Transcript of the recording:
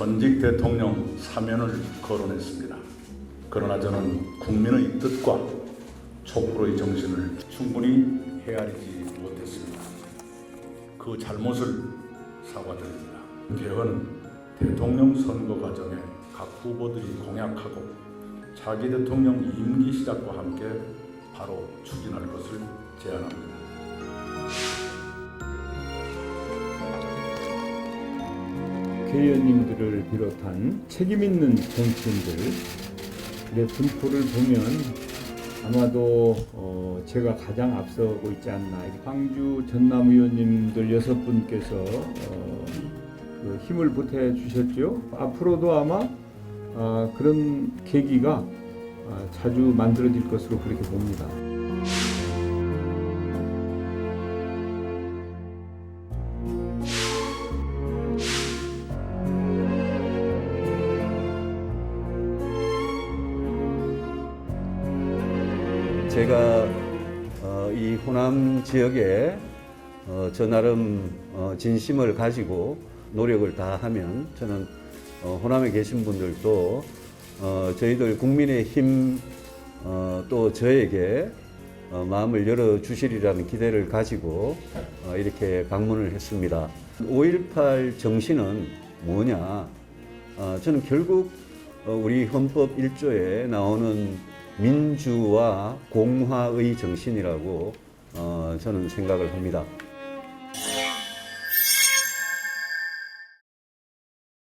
전직 대통령 사면을 거론했습니다. 그러나 저는 국민의 뜻과 촛불의 정신을 충분히 헤아리지 못했습니다. 그 잘못을 사과드립니다. 개헌은 대통령 선거 과정에 각 후보들이 공약하고 차기 대통령 임기 시작과 함께 바로 추진할 것을 제안합니다. 국회의원님들을 비롯한 책임 있는 정치인들의 분포를 보면 아마도 어, 제가 가장 앞서고 있지 않나. 광주 전남 의원님들 여섯 분께서 어, 그 힘을 보태 주셨죠. 앞으로도 아마 아, 그런 계기가 아, 자주 만들어질 것으로 그렇게 봅니다. 제가 어, 이 호남 지역에 어, 저 나름 어, 진심을 가지고 노력을 다하면 저는 어, 호남에 계신 분들도 어, 저희들 국민의힘 어, 또 저에게 어, 마음을 열어 주시리라는 기대를 가지고 어, 이렇게 방문을 했습니다. 5.18 정신은 뭐냐? 어, 저는 결국 어, 우리 헌법 1조에 나오는 민주와 공화의 정신이라고 어, 저는 생각을 합니다.